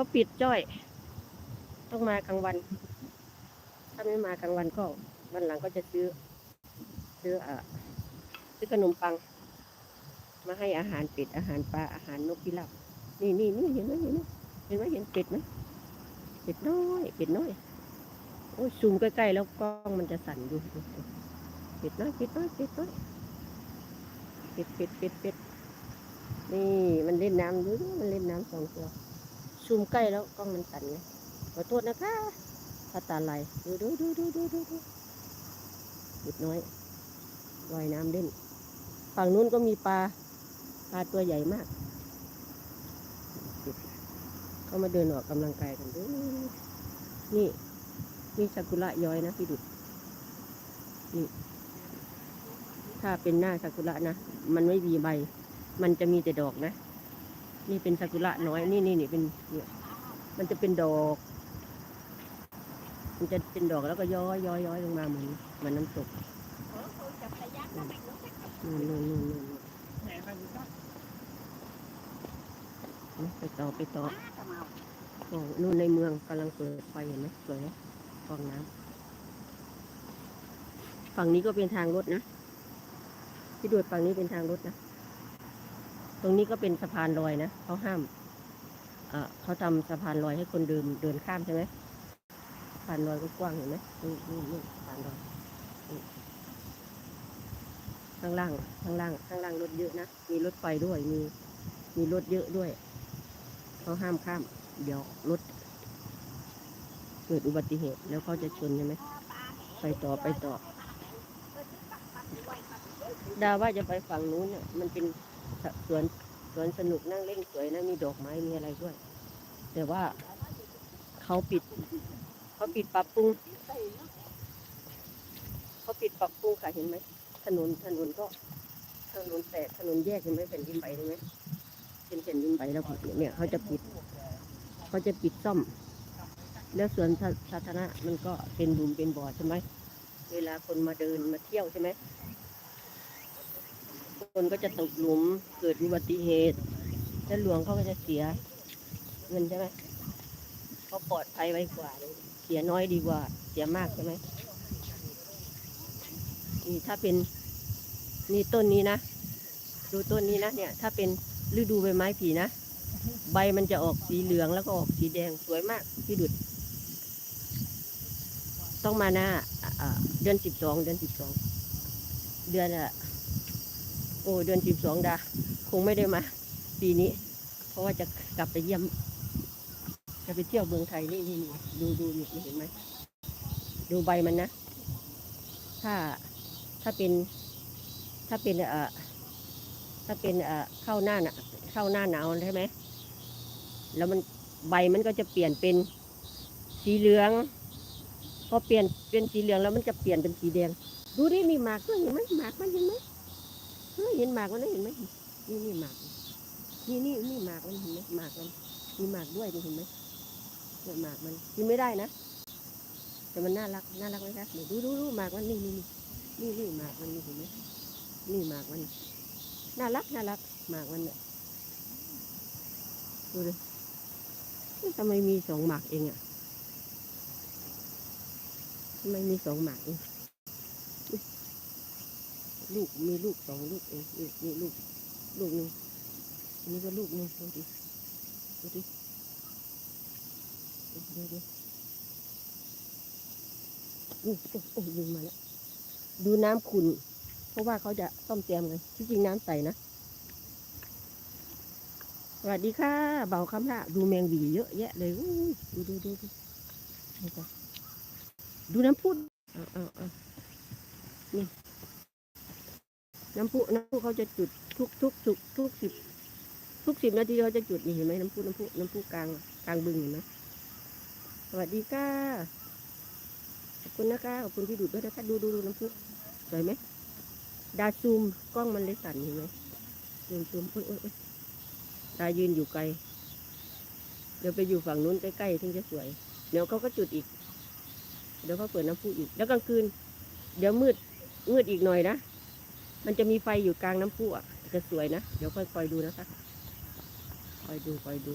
เขาปิดจ้อย ต้องมากลางวัน ถ้าไม่มากลางวันก็วันหลังก็จะซื้อ ซื้ออะซื้อขนมปัง มาให้อาหารเป็ดอาหารปลาอาหารนกพิราบนี่นี่นี่เห็นไหมเห็นไหมเห็นไหมเห็นเป็ดไหมเป็ดน้อยเป็ดน้อยโอ้ยซูมใกล้ๆแล้วกล้องมันจะสั่นดูดูดูเป็ดน้อยเป็ดน้อยเป็ดน้อยเป็ดเป็ดเป็ดเป็ดนี่มันเล่นน้ำดูดิมันเล่นน้ำสองตัว ซูมใกล้แล้วกล้องมันสั่นไงขอโทษนะคะถ้าตาไหลดูดูดูดูดูดูดูเป็ดน้อยลอยน้ำเล่น ฝั่งนู้นก็มีปลา ปลาตัวใหญ่มาก เขามาเดินออกกำลังกายกันด้วยนี่ นี่ซากุระย้อยนะพี่ดุดนี่ ถ้าเป็นหน้าซากุระนะ มันไม่มีใบ มันจะมีแต่ดอกนะ นี่เป็นซากุระน้อย นี่นี่นี่เป็นเนี่ยมันจะเป็นดอก มันจะเป็นดอกแล้วก็ย้อยย้อยย้อยลงมาเหมือนเหมือนน้ำตกนู่นนู่นนู่นนู่นไปต่อไปต่อโอ้นู่นในเมืองกำลังเปิดไฟเห็นไหมสวยไหมฟองน้ำฝั่งนี้ก็เป็นทางรถนะที่ดูดฝั่งนี้เป็นทางรถนะ ตรงนี้ก็เป็นสะพานลอยนะเขาห้ามเอ่อเขาทำสะพานลอยให้คนเดินเดินข้ามใช่ไหมสะพานลอยก็กว้างเห็นไหมนี่นี่นี่สะพานลอยข้างล่างข้างล่างข้างล่างรถเยอะนะมีรถไฟด้วยมี มีรถเยอะด้วยเขาห้ามข้าม เดี๋ยวรถเกิดอุบัติเหตุแล้วเขาจะชนใช่ไหมไปต่อไปต่อดาว่าจะไปฝั่งนู้นเนี่ยมันเป็น สวนสวนสนุกนั่งเล่นสวยนะมีดอกไม้มีอะไรด้วย แต่ว่าเขาปิดเขาปิดปรับปรุงเขาปิดปรับปรุงค่ะเห็นไหมถนนถนนก็ถนนแตกถนนแยกเห็นไหมแผ่นดินไหวเห็นไหมเป็นแผ่นดินไหวแล้วเนี่ยเขาจะปิดเขาจะปิดซ่อม แล้วสวนสาสาธารณะมันก็เป็นบุมเป็นบ่อใช่ไหมเวลาคนมาเดินมาเที่ยวใช่ไหม คนก็จะตกหลุมเกิดอุบัติเหตุแล้วหลวงเขาก็จะเสียเงินใช่ไหมเขาปลอดภัยไว้กว่า เสียน้อยดีกว่า เสียมากใช่ไหมนี่ถ้าเป็นนี่ต้นนี้นะ ดูต้นนี้นะเนี่ย ถ้าเป็นฤดูใบไม้ผีนะ ใบมันจะออกสีเหลืองแล้วก็ออกสีแดงสวยมากพี่ดุด ต้องมาหน้าเดือนสิบสองเดือนสิบสองเดือนอะ อ้เดือนสิบสองดา คงไม่ได้มา ปีนี้ เพราะว่าจะกลับไปเยี่ยม จะไปเที่ยวเมืองไทยนี่นี่นดูดูนี่เห็นไหมดูใบมันนะ ถ้าถ้าเป็นถ้าเป็นเอ่อถ้าเป็นเอ่อเข้าหน้าหนาเข้าหน้าหนาวใช่ไหมแล้วมันใบมันก็จะเปลี่ยนเป็นสีเหลืองพอเปลี่ยนเป็นสีเหลืองแล้วมันจะเปลี่ยนเป็นสีแดง ดูดิมีหมากด้วยเห็นไหมหมากมันเห็นไหม เฮ้ยเห็นหมากมันเห็นไหมนี่นี่หมากนี่นี่นี่หมากมันเห็นไหมหมากมันมีหมากด้วยเห็นไหมเนี่ยหมากมันกินไม่ได้นะแต่มันน่ารักน่ารักไหมคะดูดูดูหมากมันนี่นี่นี่นี่นี่หมากมันนี่เห็นไหมนี่หมากมันน่ารักน่ารักหมากมันเนี่ยดูดิทำไมมีสองหมากเองอะทำไมมีสองหมากเอง ลูกมีลูกสองลูกเองนี่นี่ลูกลูกหนึ่งอันนี้ก็ลูกหนึ่งดูดิดูดิดูดูดูโอ้โอ้โอ้ยิงมาแล้วดูน้ำขุ่นเพราะว่าเขาจะซ่อมแซมไงที่จริงน้ำใสนะสวัสดีค่ะเบาคำละดูแมงวีเยอะแยะเลยดูดูดูดูดูน้ำพุเอาเอาเอานี่ น้ำพุน้ำพุเขาจะจุดทุกทุกทุกทุกสิบทุกสิบนาทีเขาจะจุดนี่เห็นไหมน้ำพุน้ำพุน้ำพุกลางกลางบึงเห็นไหมสวัสดีค่ะขอบคุณนะคะขอบคุณที่ดูดด้วยนะคะดูดูดูน้ำพุสวยไหมดาซูมกล้องมันเลยสั่นเห็นไหมซูมซูมโอ้ยโอ้ยโอ้ยตายืนอยู่ไกล เดี๋ยวไปอยู่ฝั่งนู้นใกล้ๆถึงจะสวย เดี๋ยวเขาก็จุดอีก เดี๋ยวเขาเปิดน้ำพุอีก แล้วกลางคืน เดี๋ยวมืดมืดอีกหน่อยนะ มันจะมีไฟอยู่กลางน้ำพุอะจะสวยนะ เดี๋ยวค่อยคอยดูนะคะ คอยดูคอยดู